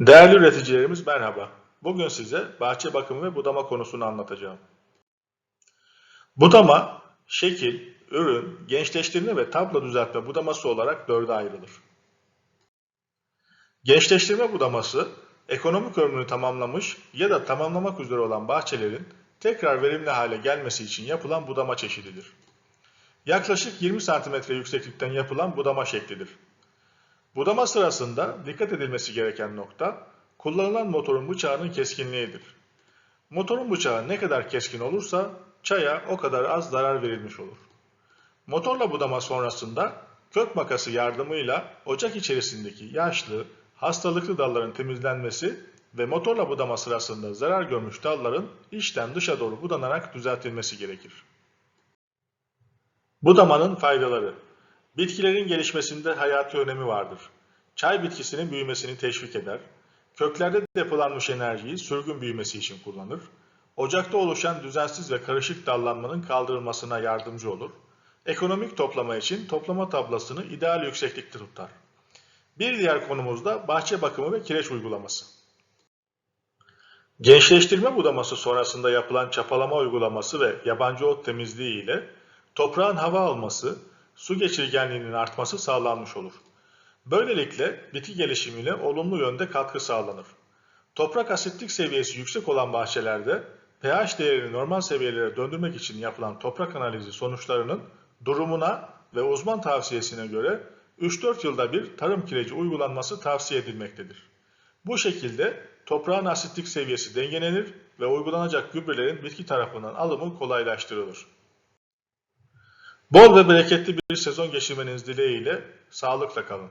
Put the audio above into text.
Değerli üreticilerimiz merhaba. Bugün size bahçe bakımı ve budama konusunu anlatacağım. Budama, şekil, ürün, gençleştirme ve tablo düzeltme budaması olarak dörde ayrılır. Gençleştirme budaması, ekonomik ömrünü tamamlamış ya da tamamlamak üzere olan bahçelerin tekrar verimli hale gelmesi için yapılan budama çeşididir. Yaklaşık 20 cm yükseklikten yapılan budama şeklidir. Budama sırasında dikkat edilmesi gereken nokta, kullanılan motorun bıçağının keskinliğidir. Motorun bıçağı ne kadar keskin olursa çaya o kadar az zarar verilmiş olur. Motorla budama sonrasında kök makası yardımıyla ocak içerisindeki yaşlı, hastalıklı dalların temizlenmesi ve motorla budama sırasında zarar görmüş dalların içten dışa doğru budanarak düzeltilmesi gerekir. Budamanın faydaları Bitkilerin gelişmesinde hayati önemi vardır. Çay bitkisinin büyümesini teşvik eder. Köklerde depolanmış enerjiyi sürgün büyümesi için kullanır. Ocakta oluşan düzensiz ve karışık dallanmanın kaldırılmasına yardımcı olur. Ekonomik toplama için toplama tablasını ideal yükseklikte tutar. Bir diğer konumuz da bahçe bakımı ve kireç uygulaması. Gençleştirme budaması sonrasında yapılan çapalama uygulaması ve yabancı ot temizliği ile toprağın hava alması, su geçirgenliğinin artması sağlanmış olur. Böylelikle bitki gelişimine olumlu yönde katkı sağlanır. Toprak asitlik seviyesi yüksek olan bahçelerde pH değerini normal seviyelere döndürmek için yapılan toprak analizi sonuçlarının durumuna ve uzman tavsiyesine göre 3-4 yılda bir tarım kireci uygulanması tavsiye edilmektedir. Bu şekilde toprağın asitlik seviyesi dengelenir ve uygulanacak gübrelerin bitki tarafından alımı kolaylaştırılır. Bol ve bereketli bir sezon geçirmeniz dileğiyle sağlıkla kalın.